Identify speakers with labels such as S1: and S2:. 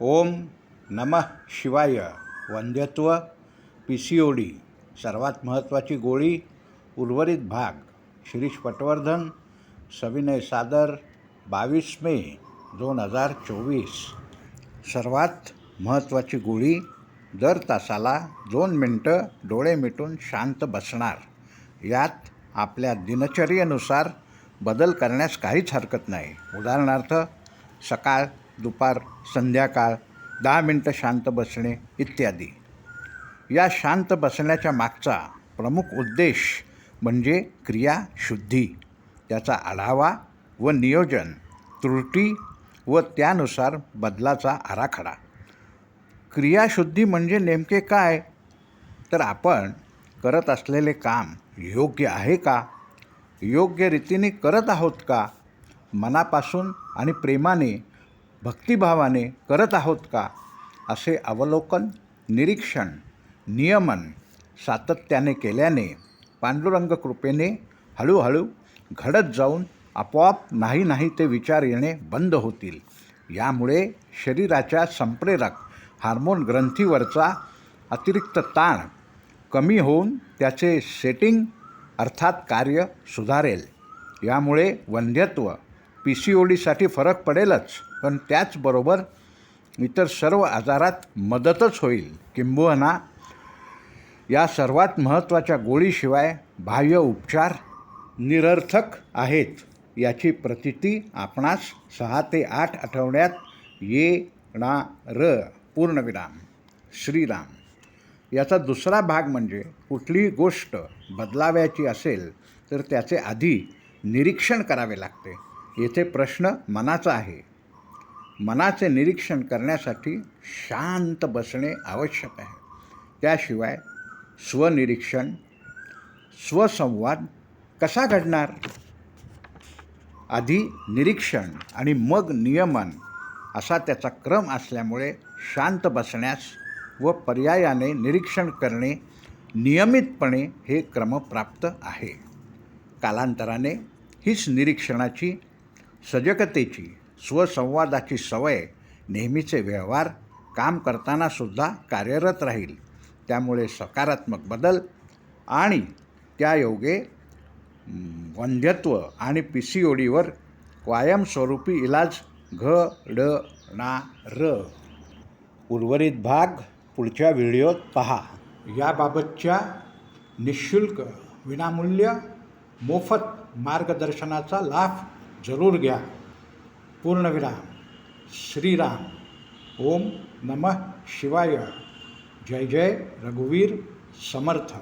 S1: ओम नमः शिवाय. वंध्यत्व पी सी ओ डी सर्वात महत्त्वाची गोळी उर्वरित भाग शिरीष पटवर्धन सविनय सादर बावीस मे दोन हजार चोवीस. सर्वात महत्त्वाची गोळी दर तासाला दोन मिनटं डोळे मिटून शांत बसणार. यात आपल्या दिनचर्येनुसार बदल करण्यास काहीच हरकत नाही. उदाहरणार्थ सकाळ दुपार संध्याकाळ दहा मिनटं शांत बसणे इत्यादी. या शांत बसण्याच्या मागचा प्रमुख उद्देश म्हणजे क्रियाशुद्धी त्याचा आढावा व नियोजन त्रुटी व त्यानुसार बदलाचा आराखडा. क्रियाशुद्धी म्हणजे नेमके काय? तर आपण करत असलेले काम योग्य आहे का? योग्य रीतीने करत आहोत का? मनापासून आणि प्रेमाने भक्तिभावाने करत आहोत का? असे अवलोकन निरीक्षण नियमन सातत्याने केल्याने पांडुरंग कृपेने हळूहळू घडत जाऊन आपोआप नाही नाही ते विचार येणे बंद होतील. यामुळे शरीराच्या संप्रेरक हार्मोन ग्रंथीवरचा अतिरिक्त ताण कमी होऊन त्याचे सेटिंग अर्थात कार्य सुधारेल. यामुळे वंध्यत्व पी सी ओ डीसाठी फरक पडेलच पण त्याचबरोबर इतर सर्व आजारात मदतच होईल. किंबहुना या सर्वात महत्त्वाच्या गोळीशिवाय बाह्य उपचार निरर्थक आहेत याची प्रतिती आपणास सहा ते आठ आठवड्यात येणार. पूर्णविराम. श्रीराम. याचा दुसरा भाग म्हणजे कुठलीही गोष्ट बदलाव्याची असेल तर त्याचे आधी निरीक्षण करावे लागते. येथे प्रश्न मनाचा आहे. मनाचे निरीक्षण करण्यासाठी शांत बसणे आवश्यक आहे. त्याशिवाय स्वनिरीक्षण स्वसंवाद कसा घडणार? आधी निरीक्षण आणि मग नियमन असा त्याचा क्रम असल्यामुळे शांत बसण्यास व पर्यायाने निरीक्षण करणे नियमितपणे हे क्रमप्राप्त आहे. कालांतराने हीच निरीक्षणाची सजगतेची स्वसंवादाची सवय नेहमीचे व्यवहार काम करतानासुद्धा कार्यरत राहील. त्यामुळे सकारात्मक बदल आणि त्यायोगे योगे वंध्यत्व आणि पी सी ओ डीवर कायमस्वरूपी इलाज घडणार. उर्वरित भाग पुढच्या व्हिडिओत पहा. याबाबतच्या निशुल्क विनामूल्य मोफत मार्गदर्शनाचा लाभ जरूर घ्या पूर्णविराम श्रीराम। ओम नमः शिवाय। जय जय रघुवीर समर्थ।